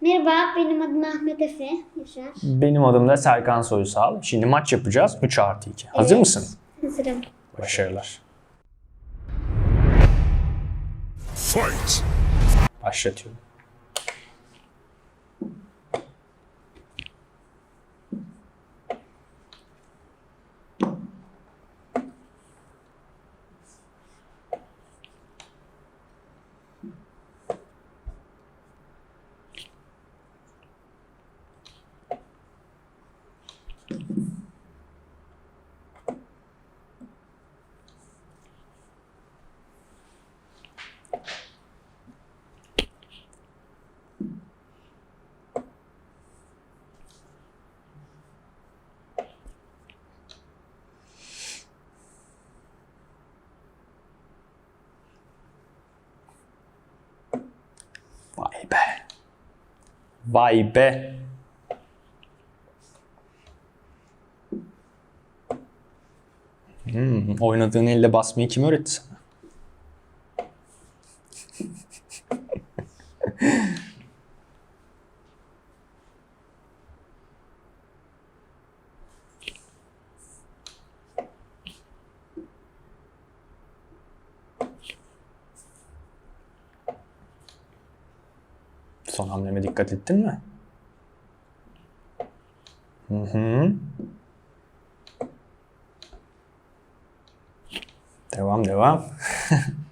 Merhaba, benim adım Ahmet Efe Yaşar. Benim adım da Serkan Soysal. Şimdi maç yapacağız 3 artı 2. Hazır Evet. mısın? Hazırım. Başarılar. Fight! Başlatıyorum. Vay be. Vay be. Hmm, oynadığın elde basmayı kim öğretti sana? Son hamleme dikkat ettin mi? Hı hı. Devam devam.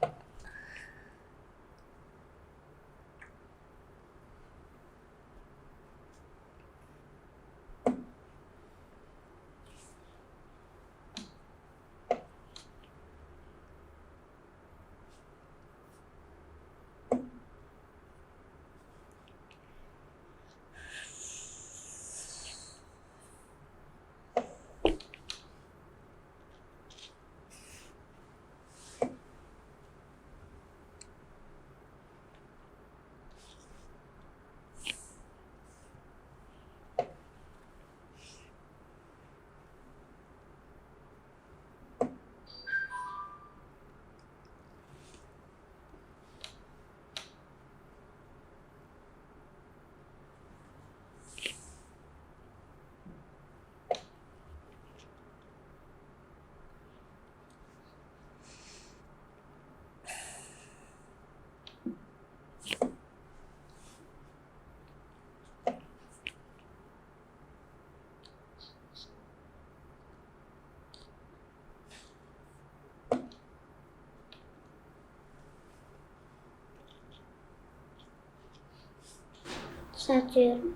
Düzeltiyorum.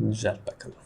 Düzelt bakalım.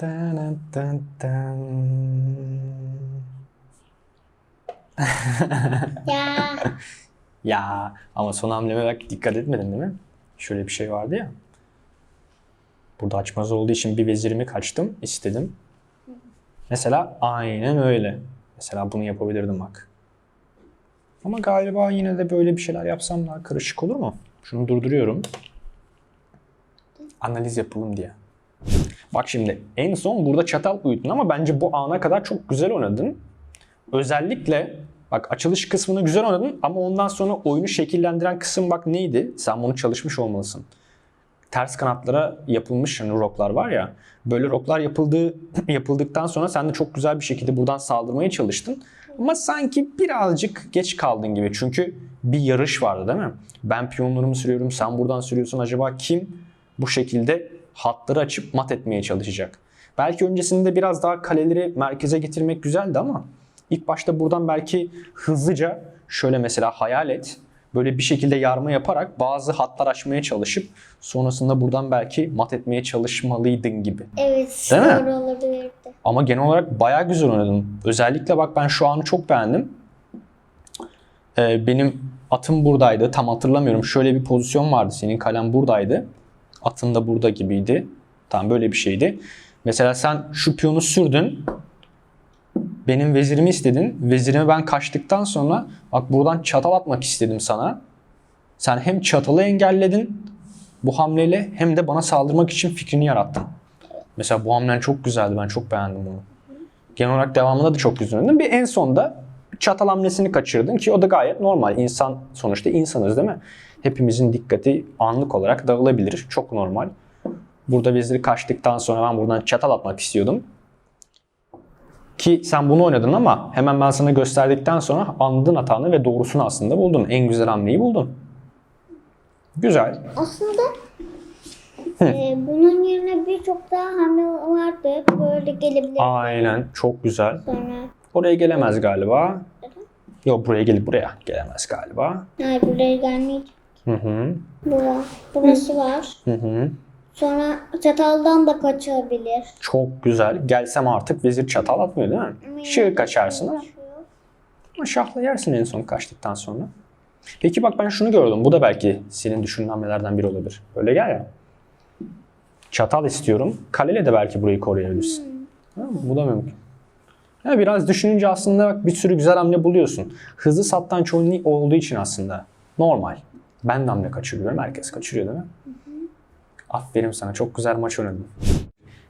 Dın dın dın. Ya Ya ama son hamleme bak dikkat etmedin değil mi? Şöyle bir şey vardı ya. Burada açmaz olduğu için bir vezirimi kaçtım, istedim. Mesela aynen öyle. Mesela bunu yapabilirdim bak. Ama galiba yine de böyle bir şeyler yapsam daha karışık olur mu? Şunu durduruyorum. Analiz yapalım diye. Bak şimdi en son burada çatal uyutun ama bence bu ana kadar çok güzel oynadın. Özellikle bak açılış kısmını güzel oynadın ama ondan sonra oyunu şekillendiren kısım bak neydi? Sen bunu çalışmış olmalısın. Ters kanatlara yapılmış hani roklar var ya. Böyle roklar yapıldığı yapıldıktan sonra sen de çok güzel bir şekilde buradan saldırmaya çalıştın. Ama sanki birazcık geç kaldın gibi. Çünkü bir yarış vardı değil mi? Ben piyonlarımı sürüyorum, sen buradan sürüyorsun. Acaba kim bu şekilde hatları açıp mat etmeye çalışacak? Belki öncesinde biraz daha kaleleri merkeze getirmek güzeldi ama ilk başta buradan belki hızlıca şöyle mesela hayal et. Böyle bir şekilde yarma yaparak bazı hatlar açmaya çalışıp sonrasında buradan belki mat etmeye çalışmalıydın gibi. Evet, Değil mi? olabilirdi. Ama genel olarak bayağı güzel oynadın. Özellikle bak ben şu anı çok beğendim. Ee, benim atım buradaydı. Tam hatırlamıyorum. Şöyle bir pozisyon vardı. Senin kalem buradaydı. Atın da burada gibiydi. Tam böyle bir şeydi. Mesela sen şu piyonu sürdün. Benim vezirimi istedin. Vezirimi ben kaçtıktan sonra bak buradan çatal atmak istedim sana. Sen hem çatalı engelledin bu hamleyle hem de bana saldırmak için fikrini yarattın. Mesela bu hamlen çok güzeldi. Ben çok beğendim bunu. Genel olarak devamında da çok güzel. Bir en sonda çatal hamlesini kaçırdın ki o da gayet normal. İnsan sonuçta insanız değil mi? Hepimizin dikkati anlık olarak dağılabilir. Çok normal. Burada veziri kaçtıktan sonra ben buradan çatal atmak istiyordum. Ki sen bunu oynadın ama hemen ben sana gösterdikten sonra anladın hatanı ve doğrusunu aslında buldun. En güzel hamleyi buldun. Güzel. Aslında e, bunun yerine birçok daha hamle vardı. Böyle gelebilir. Aynen. Çok güzel. Sonra Oraya gelemez galiba. Yok buraya gelip buraya gelemez galiba. hayır buraya gelmeyecek. Hı hı. Bu var. Burası var. Hı hı. Sonra çataldan da kaçabilir. Çok güzel. Gelsem artık vezir çatal atmıyor değil mi? Şığı kaçarsın ama. Ama şahla yersin en son kaçtıktan sonra. Peki bak ben şunu gördüm. Bu da belki senin düşündüğün hamlelerden biri olabilir. Böyle gel ya. Çatal istiyorum. Kaleyle de belki burayı koruyabilirsin. Ha, bu da mümkün. Ya biraz düşününce aslında bak bir sürü güzel hamle buluyorsun. Hızlı satranç oyunu olduğu için aslında normal. Ben de hamle kaçırıyorum. Herkes kaçırıyor değil mi? Aferin sana. Çok güzel maç oynadın.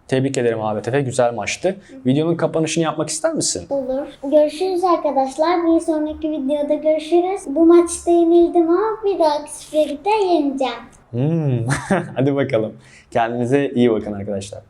Tebrik ederim Ahmet Efe. Güzel maçtı. Videonun kapanışını yapmak ister misin? Olur. Görüşürüz arkadaşlar. Bir sonraki videoda görüşürüz. Bu maçta yenildim ama bir dahaki seferde yeneceğim. Hmm. Hadi bakalım. Kendinize iyi bakın arkadaşlar.